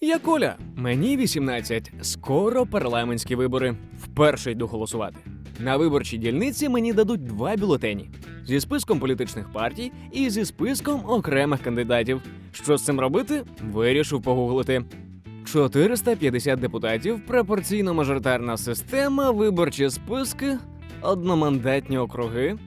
Я Коля, мені 18. Скоро парламентські вибори. Вперше йду голосувати. На виборчій дільниці мені дадуть два бюлетені зі списком політичних партій і зі списком окремих кандидатів. Що з цим робити? Вирішив погуглити. 450 депутатів, пропорційно-мажоритарна система, виборчі списки, одномандатні округи.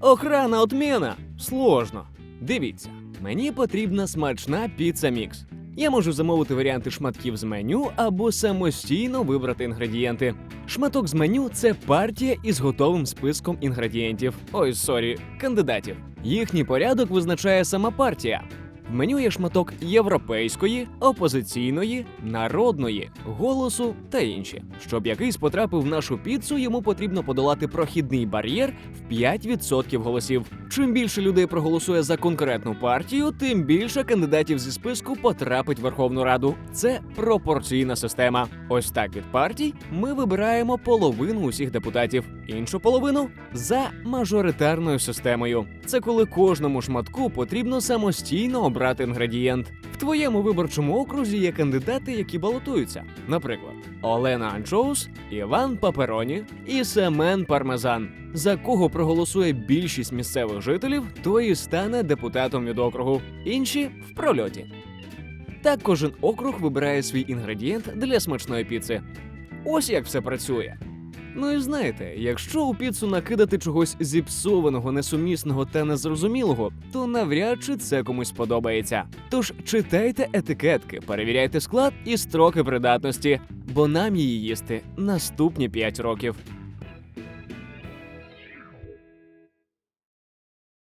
Охрана отміна! Сложно. Дивіться, мені потрібна смачна піца мікс. Я можу замовити варіанти шматків з меню або самостійно вибрати інгредієнти. Шматок з меню це партія із готовим списком інгредієнтів. Ой, сорі, кандидатів. Їхній порядок визначає сама партія. В меню є шматок європейської, опозиційної, народної, голосу та інші. Щоб якийсь потрапив в нашу піцу, йому потрібно подолати прохідний бар'єр в 5% голосів. Чим більше людей проголосує за конкретну партію, тим більше кандидатів зі списку потрапить в Верховну Раду. Це пропорційна система. Ось так від партій ми вибираємо половину усіх депутатів, іншу половину за мажоритарною системою. Це коли кожному шматку потрібно самостійно обрати інгредієнт. В твоєму виборчому окрузі є кандидати, які балотуються. Наприклад, Олена Анчоус, Іван Папероні і Семен Пармезан. За кого проголосує більшість місцевих жителів, той і стане депутатом від округу. Інші в прольоті. Так кожен округ вибирає свій інгредієнт для смачної піци. Ось як все працює. Ну і знаєте, якщо у піцу накидати чогось зіпсованого, несумісного та незрозумілого, то навряд чи це комусь подобається. Тож читайте етикетки, перевіряйте склад і строки придатності, бо нам її їсти наступні 5 років.